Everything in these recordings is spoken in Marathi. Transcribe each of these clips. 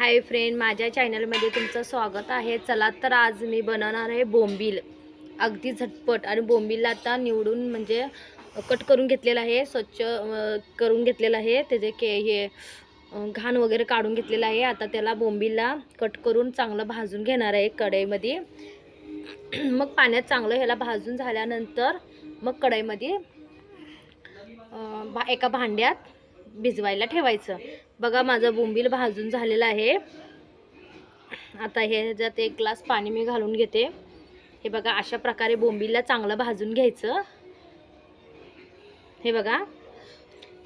हाय फ्रेंड माझ्या चॅनलमध्ये तुमचं स्वागत आहे. चला तर आज मी बनवणार आहे बोंबील. अगदी झटपट आणि बोंबीलला आता निवडून म्हणजे कट करून घेतलेलं आहे स्वच्छ करून घेतलेलं आहे. त्याचे के हे घाण वगैरे काढून घेतलेलं आहे. आता त्याला बोंबीलला कट करून चांगलं भाजून घेणार आहे कढईमध्ये. मग पाण्यात चांगलं ह्याला भाजून झाल्यानंतर मग कढईमध्ये भा एका भांड्यात भिजवायला ठेवायचं. बघा माझं बोंबील भाजून झालेलं आहे. आता हे ह्याच्यात एक ग्लास पाणी मी घालून घेते. हे बघा अशा प्रकारे बोंबीलला चांगलं भाजून घ्यायचं. हे बघा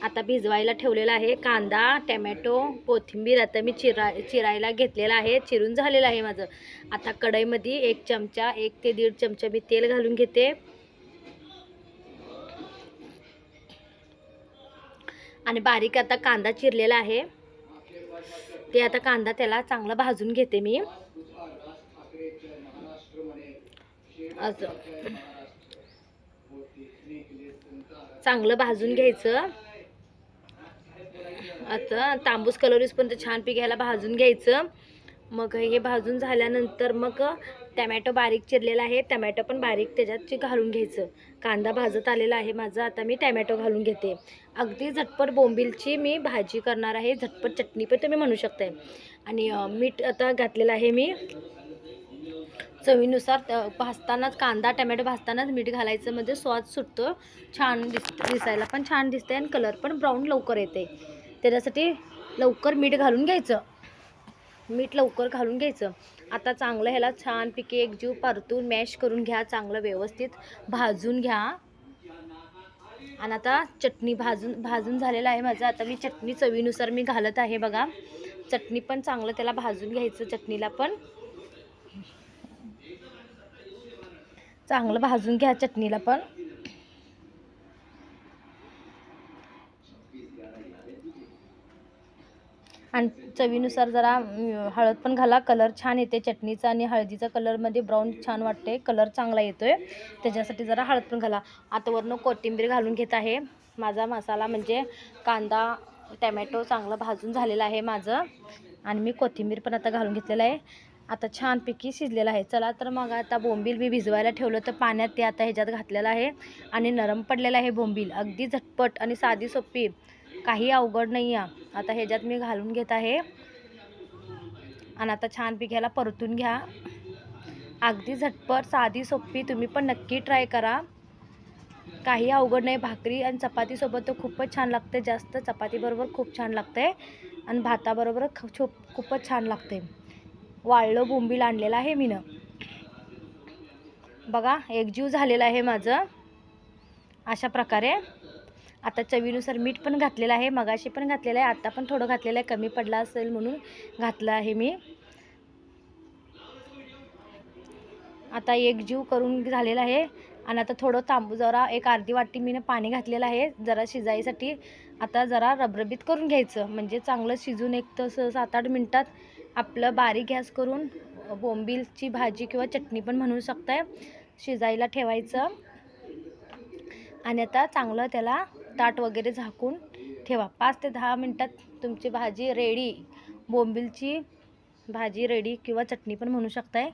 आता भिजवायला ठेवलेला आहे. कांदा टॅमॅटो कोथिंबीर आता मी चिरा चिरायला घेतलेला आहे. चिरून झालेलं आहे माझं. आता कढईमध्ये एक चमचा एक ते दीड चमचा मी तेल घालून घेते. आणि बारीक आता कांदा चिरलेला आहे. ते आता कांदा त्याला चांगला भाजून घेते मी. असं. चांगलं भाजून घ्यायचं. आता तांबूस कलोरीस पण ते छानपैकी ह्याला भाजून घ्यायचं. मग हे भाजून झाल्यानंतर मग टमॅटो बारीक चिरलेला आहे. टमॅटो पण बारीक त्याच्यात घालून घ्यायचं. कांदा भाजत आलेला आहे माझा. आता मी टमॅटो घालून घेते. अगदी झटपट बोंबीलची मी भाजी करणार आहे. झटपट चटणी पण तुम्ही म्हणू शकताय. आणि मीठ आता घातलेलं आहे मी. चवीनुसार भाजतानाच कांदा टमॅटो भाजतानाच मीठ घालायचं. म्हणजे स्वाद सुटतो. छान दिस दिसायला पण छान दिसते आणि कलर पण ब्राऊन लवकर येते त्याच्यासाठी लवकर मीठ घालून घ्यायचं. मीठ लवकर घालून घ्यायचं. आता चांगलं ह्याला छानपैकी एक जीव परतून मॅश करून घ्या चांगलं व्यवस्थित भाजून घ्या. आणि आता चटणी भाजून भाजून झालेलं आहे माझं. आता मी चटणी चवीनुसार मी घालत आहे बघा. चटणी पण चांगलं त्याला भाजून घ्यायचं चटणीला पण. चांगलं भाजून घ्या चटणीला पण. आणि चवीनुसार जरा हळद पण घाला. कलर छान येते चटणीचा आणि हळदीचा कलरमध्ये ब्राऊन छान वाटते. कलर चांगला येतोय. त्याच्यासाठी जरा हळद पण घाला. आता वरनं कोथिंबीर घालून घेत आहे. माझा मसाला म्हणजे कांदा टॅमॅटो चांगलं भाजून झालेलं आहे माझं. आणि मी कोथिंबीर पण आता घालून घेतलेलं आहे. आता छानपैकी शिजलेलं आहे. चला तर मग आता बोंबील मी भिजवायला ठेवलं तर पाण्यात ते आता ह्याच्यात घातलेलं आहे. आणि नरम पडलेलं आहे बोंबील. अगदी झटपट आणि साधी सोपी. काही अवघड नाही आहे आता ह्याच्यात मी घालून घेत आहे. आणि आता छानपैकी ह्याला परतून घ्या. अगदी झटपट साधी सोपी तुम्ही पण नक्की ट्राय करा. काही अवघड नाही भाकरी आणि चपातीसोबत तर खूपच छान लागते. जास्त चपातीबरोबर खूप छान लागते. आणि भाताबरोबर ख- खूप खूपच छान लागते. वाळलं बोंबील आणलेलं आहे मीनं. बघा एकजीव झालेलं आहे माझं. अशा प्रकारे. आता चवीनुसार मीठ पण घातलेलं आहे मगाशी पण घातलेलं आहे आत्ता पण थोडं घातलेलं आहे कमी पडला असेल म्हणून घातलं आहे मी. आता एक जीव करून झालेला आहे आणि आता थोडं तांबू जरा एक अर्धी वाटी मी पाणी घातलेलं आहे जरा शिजायसाठी. आता जरा रबरबीत करून घ्यायचं म्हणजे चांगलं शिजून एक तस सात आठ मिनटात आपलं बारीक गॅस करून बोंबीलची भाजी किंवा चटणी पण म्हणू शकताय शिजायला ठेवायचं. आणि आता चांगलं त्याला ताट वगैरे झाकून ठेवा. पाच ते दहा मिनटात तुमची भाजी रेडी बोंबीलची भाजी रेडी किंवा चटणी पण म्हणू शकताय.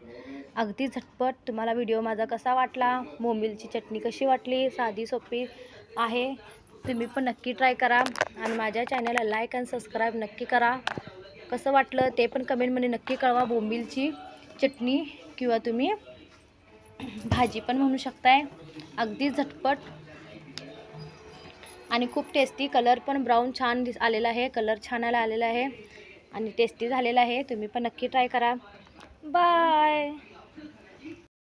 अगदी झटपट तुम्हाला व्हिडिओ माझा कसा वाटला? बोंबीलची चटणी कशी वाटली? साधी सोपी आहे. तुम्ही पण नक्की ट्राय करा आणि माझ्या चॅनलला लाईक आणि सबस्क्राईब नक्की करा. कसं वाटलं ते पण कमेंटमध्ये नक्की कळवा. बोंबीलची चटणी किंवा तुम्ही भाजी पण म्हणू शकताय. अगदी झटपट आणि खूप टेस्टी कलर पण ब्राऊन छान दिस आलेला आहे. कलर छान आला आलेला आहे. आणि टेस्टी झालेला आहे. तुम्ही पण नक्की ट्राय करा. बाय